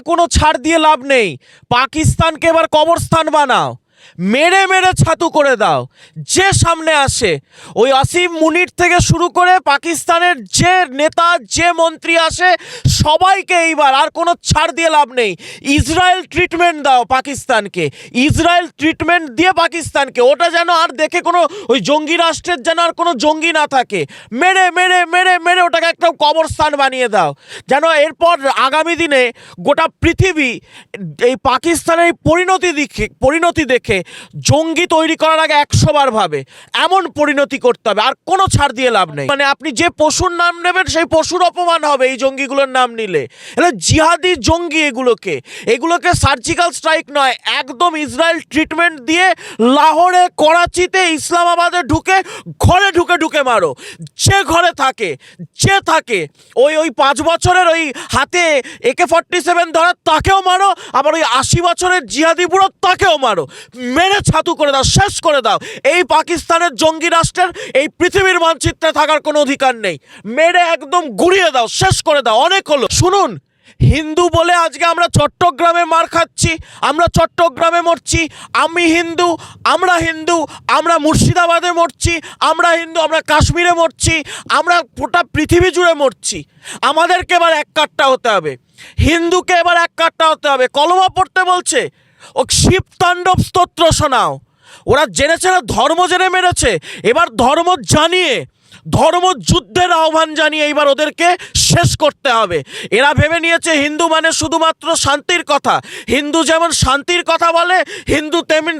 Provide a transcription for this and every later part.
কোনো ছাড় দিয়ে লাভ নেই। পাকিস্তানকে এবার কবরস্থান বানাও। মেরে মেরে ছাতু করে দাও। যে সামনে আসে, ওই আসিম মুনির থেকে শুরু করে পাকিস্তানের যে নেতা, যে মন্ত্রী আসে, সবাইকে এইবার আর কোনো ছাড় দিয়ে লাভ নেই। ইসরায়েল ট্রিটমেন্ট দাও পাকিস্তানকে। ইসরায়েল ট্রিটমেন্ট দিয়ে পাকিস্তানকে। ওটা যেন আর দেখে কোনো ওই জঙ্গি রাষ্ট্রের যেন আর কোনো জঙ্গি না থাকে। মেরে মেরে মেরে মেরে ওটাকে একটা কবরস্থান বানিয়ে দাও। যেন এরপর আগামী দিনে গোটা পৃথিবী এই পাকিস্তানের পরিণতি দেখে পরিণতি দেখে জঙ্গি তৈরি করার আগে একশো বার ভাবে। এমন পরিণতি করতে হবে, আর কোনো ছাড় দিয়ে লাভ নেই। মানে আপনি যে পশুর নাম নেবেন, সেই পশুর অপমান হবে এই জঙ্গিগুলোর নাম নিলে। এগুলো জিহাদি জঙ্গি এগুলোকে এগুলোকে সার্জিক্যাল স্ট্রাইক নয়, একদম ইসরায়েল ট্রিটমেন্ট দিয়ে লাহোরে, করাচিতে, ইসলামাবাদে ঢুকে, ঘরে ঢুকে ঢুকে মারো। যে ঘরে থাকে, যে থাকে, ওই ওই পাঁচ বছরের ওই হাতে একে ফর্টি সেভেন ধরার তাকেও মারো, আবার ওই আশি বছরের জিহাদি বুড়ো তাকেও মারো। মেরে ছাতু করে দাও, শেষ করে দাও। এই পাকিস্তানের জঙ্গি রাষ্ট্রের, এই পৃথিবীর মানচিত্রে থাকার কোনো অধিকার নেই। মেরে একদম গুড়িয়ে দাও, শেষ করে দাও, অনেক হলো। শুনুন, হিন্দু বলে আজকে আমরা চট্টগ্রামে মার খাচ্ছি, আমরা চট্টগ্রামে মরছি, আমি হিন্দু, আমরা হিন্দু, আমরা মুর্শিদাবাদে মরছি, আমরা হিন্দু, আমরা কাশ্মীরে মরছি, আমরা গোটা পৃথিবী জুড়ে মরছি। আমাদেরকে এবার এক কাট্টা হতে হবে। হিন্দুকে এবার এক কাট্টা হতে হবে। কলমা পড়তে বলছে। ও শিব তাণ্ডব স্তোত্র শোনাও। ওরা জেনেছে না, ধর্ম জেনে মেরেছে। এবার ধর্ম জানিয়ে, ধর্ম যুদ্ধের আহ্বান জানিয়ে এইবার ওদেরকে শেষ করতে হবে। এরা ভেবে নিয়েছে, হিন্দু মানে শুধুমাত্র শান্তির কথা। হিন্দু যেমন শান্তির কথা বলে, হিন্দু তেমন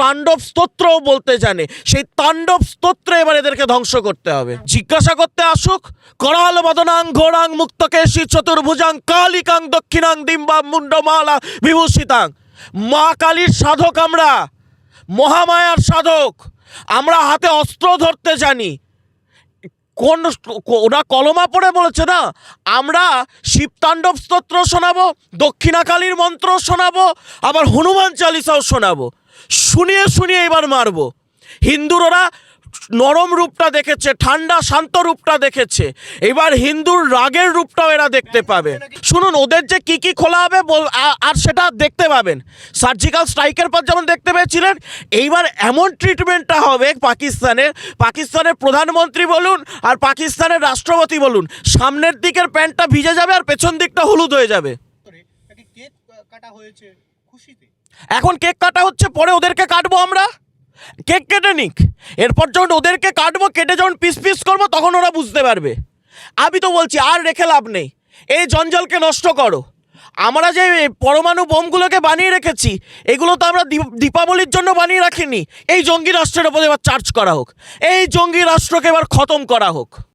তাণ্ডব স্তোত্রও বলতে জানে। সেই তাণ্ডব স্তোত্রে এবার এদেরকে ধ্বংস করতে হবে। জিজ্ঞাসা করতে আসুক, করাল বদনাং ঘোরাং মুক্তকেশী চতুর্ভুজাং কালিকাং দক্ষিণাং ডিম্বাং মুন্ডমালা বিভূষিতাং। মা কালীর সাধক আমরা, মহামায়ার সাধক। আমরা হাতে অস্ত্র ধরতে জানি। কোন ওরা কলমা পড়ে বলেছে না? আমরা শিবতাণ্ডব স্তোত্র শোনাবো, দক্ষিণাকালীর মন্ত্র শোনাবো, আবার হনুমান চালিসাও শোনাবো। শুনিয়ে শুনিয়ে এবার মারবো। হিন্দুর ওরা নরম রূপটা দেখেছে ঠান্ডা শান্ত রূপটা দেখেছে। এবার হিন্দুর রাগের রূপটাও এরা দেখতে পাবে। শুনুন ওদের যে কি কি খোলা হবে আর সেটা দেখতে পাবেন। সার্জিক্যাল স্ট্রাইকের পর যেমন দেখতে পেয়েছিলেন এইবার এমন ট্রিটমেন্টটা হবে পাকিস্তানের পাকিস্তানের প্রধানমন্ত্রী বলুন আর পাকিস্তানের রাষ্ট্রপতি বলুন সামনের দিকের প্যান্টটা ভিজে যাবে আর পেছন দিকটা হলুদ হয়ে যাবে। কাটা হয়েছে খুশিতে। এখন কেক কাটা হচ্ছে পরে ওদেরকে কাটবো আমরা। কেক কেটে নিক। এরপর যখন ওদেরকে কাটবো, কেটে যখন পিস পিস করব, তখন ওরা বুঝতে পারবে। আমি তো বলছি, আর রেখে লাভ নেই। এই জঞ্জলকে নষ্ট করো। আমরা যে পরমাণু বোমগুলোকে বানিয়ে রেখেছি, এগুলো তো আমরা দীপ- দীপাবলির জন্য বানিয়ে রাখিনি। এই জঙ্গি রাষ্ট্রের ওপর এবার চার্জ করা হোক। এই জঙ্গি রাষ্ট্রকে এবার খতম করা হোক।